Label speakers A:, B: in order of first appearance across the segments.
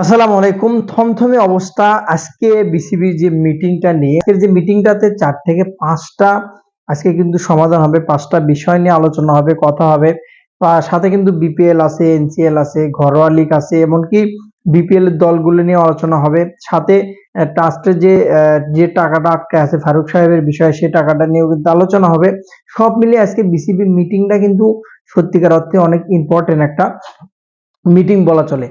A: আসসালামু আলাইকুম। থমথমে অবস্থা। আজকে বিসিবি যে মিটিংটা নিয়ে, আজকের যে মিটিংটাতে চার থেকে পাঁচটা, আজকে কিন্তু সমাধান হবে। পাঁচটা বিষয় নিয়ে আলোচনা হবে, কথা হবে। সাথে কিন্তু বিপিএল আছে, এনসিএল আছে, ঘরোয়া লিগ আছে, এমনকি বিপিএল দলগুলো নিয়ে আলোচনা হবে। সাথে ট্রাস্টের যে যে টাকাটা আটকে আছে ফারুক সাহেবের বিষয়ে, সেই টাকাটা নিয়েও কিন্তু আলোচনা হবে। সব মিলিয়ে আজকে বিসিবি মিটিংটা কিন্তু সত্যিকার অর্থে অনেক ইম্পর্টেন্ট একটা মিটিং বলা চলে।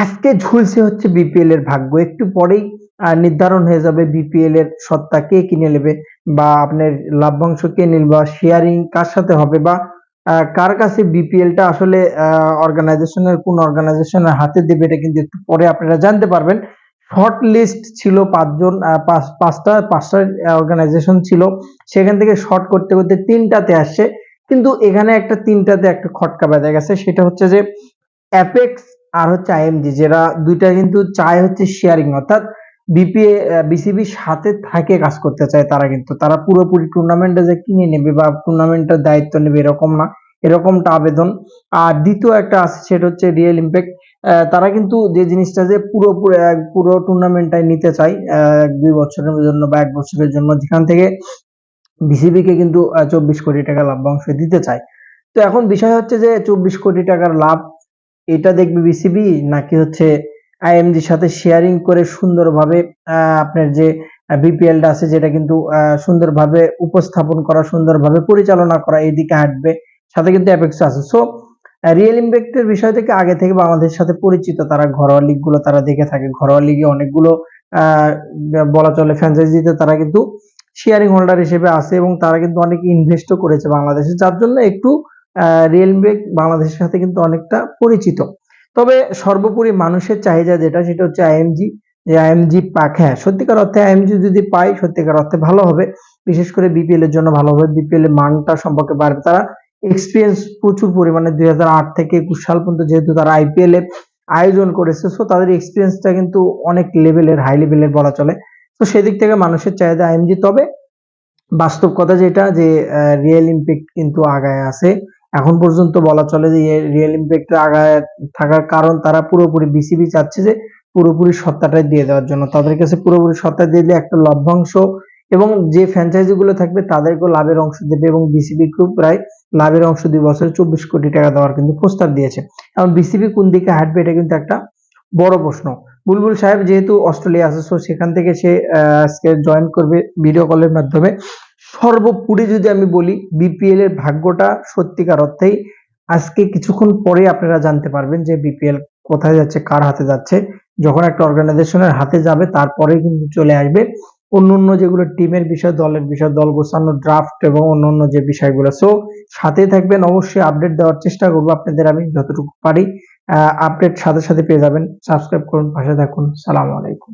A: আজকে ঝুলছে হচ্ছে বিপিএল এর ভাগ্য। একটু পরেই নির্ধারণ হয়ে যাবে বিপিএল এর সত্তা কে কিনে নেবে বা আপনার লাভ্যাংশ কে নিল বা শেয়ারিং কার সাথে হবে বা কার কাছে বিপিএল টা আসলে অর্গানাইজেশনের কোন অর্গানাইজেশনের হাতে দেবে এটা কিন্তু একটু পরে আপনারা জানতে পারবেন। শর্ট লিস্ট ছিল পাঁচজন পাঁচ- পাঁচটা পাঁচটা অর্গানাইজেশন ছিল। সেখান থেকে শর্ট করতে করতে তিনটাতে আসছে কিন্তু এখানে একটা তিনটাতে একটা খটকা বেঁধে গেছে। সেটা হচ্ছে যে অ্যাপেক্স আর হচ্ছে আইএমজি যেটা দুইটা কিন্তু চায় হচ্ছে শেয়ারিং অর্থাৎ বিপিএ বিসিবির সাথে থাকে, কাজ করতে চায় তারা কিন্তু। তারা পুরোপুরি টুর্নামেন্টে যে কিনে নেবে বা টুর্নামেন্টের দায়িত্ব নেবে এরকম না, এরকমটা আবেদন। আর দ্বিতীয় একটা আছে, সেটা হচ্ছে রিয়েল ইম্প্যাক্ট তারা কিন্তু যে জিনিসটা যে এক- পুরো টুর্নামেন্টটাই নিতে চায় দুই বছরের জন্য বা এক বছরের জন্য, যেখান থেকে বিসিবি কে কিন্তু চব্বিশ কোটি টাকা লাভ্যাংশ দিতে চায়। তো এখন বিষয় হচ্ছে যে চব্বিশ কোটি টাকার লাভ এটা দেখবে বিসিবি নাকি হচ্ছে আইএমজির সাথে শেয়ারিং করে সুন্দরভাবে আপনার যে বিপিএলটা আছে যেটা কিন্তু সুন্দরভাবে উপস্থাপন করা, সুন্দরভাবে পরিচালনা করা এইদিকে হাঁটবে, সাথে কিন্তু অ্যাপেক্স আছে। সো রিয়েল ইম্প্যাক্টের বিষয় থেকে আগে থেকে বাংলাদেশের সাথে পরিচিত তারা, ঘরোয়া লিগগুলো তারা দেখে থাকে। ঘরোয়া লিগে অনেকগুলো বলা চলে ফ্র্যাঞ্চাইজিতে তারা কিন্তু শেয়ারিং হোল্ডার হিসেবে আছে এবং তারা কিন্তু অনেক ইনভেস্টও করেছে বাংলাদেশে। যার জন্য একটু রিয়েল বাংলাদেশের সাথে কিন্তু অনেকটা পরিচিত। তবে সর্বোপরি মানুষের চাহিদা যেটা, সেটা হচ্ছে আইএমজি যে আইএমজি পাক হ্যাঁ সত্যিকার অর্থে আইএমজি যদি পাই, সত্যিকার অর্থে ভালো হবে। বিশেষ করে বিপিএল এর জন্য ভালো হবে। বিপিএল এর মানটা সম্পর্কে বাড়বে তারা এক্সপিরিয়েন্স প্রচুর পরিমাণে, দুই হাজার আট থেকে একুশ সাল পর্যন্ত যেহেতু তারা আইপিএল এ আয়োজন করেছে সো তাদের এক্সপিরিয়েন্সটা কিন্তু অনেক লেভেলের হাই লেভেলের বলা চলে। তো সেদিক থেকে মানুষের চাহিদা আইএমজি তবে বাস্তব কথা যেটা, যে রিয়েল ইম্প্যাক্ট কিন্তু আগায় আছে। এখন পর্যন্ত বলা চলে যে রিয়েল ইম্প্যাক্ট আগায় থাকার কারণ তারা পুরোপুরি বিসিবি চাচ্ছে যে পুরোপুরি সত্তাটাই দিয়ে দেওয়ার জন্য। তাদের কাছে পুরোপুরি সত্তা দিয়ে দিলে একটা লভ্যাংশ এবং যে ফ্র্যাঞ্চাইজিগুলো থাকবে তাদেরকেও লাভের অংশ দেবে এবং বিসিবি গ্রুপ প্রায় লাভের অংশ দুই বছরে চব্বিশ কোটি টাকা দেওয়ার কিন্তু প্রস্তাব দিয়েছে। এখন বিসিবি কোন দিকে হাঁটবে এটা কিন্তু একটা বড় প্রশ্ন। বুলবুল সাহেব যেহেতু অস্ট্রেলিয়া আছে সো সেখান থেকে সে আজকে জয়েন করবে ভিডিও কলের মাধ্যমে। সর্বোপরি যদি আমি বলি বিপিএল এর ভাগ্যটা সত্যিকার অর্থেই আজকে কিছুক্ষণ পরে আপনারা জানতে পারবেন যে বিপিএল কোথায় যাচ্ছে, কার হাতে যাচ্ছে। যখন একটা অর্গানাইজেশনের হাতে যাবে তারপরে কিন্তু চলে আসবে। অন্য অন্য যেগুলো টিমের বিষয়, দলের বিষয়, দল গোছানো ড্রাফট এবং অন্য অন্য যে বিষয়গুলো। সো সাথে থাকবেন। অবশ্যই আপডেট দেওয়ার চেষ্টা করব। আপনাদের আমি যতটুকু পারি আপডেট সাথে সাথে পেয়ে যাবেন। সাবস্ক্রাইব করুন, পাশে থাকুন। সালাম আলাইকুম।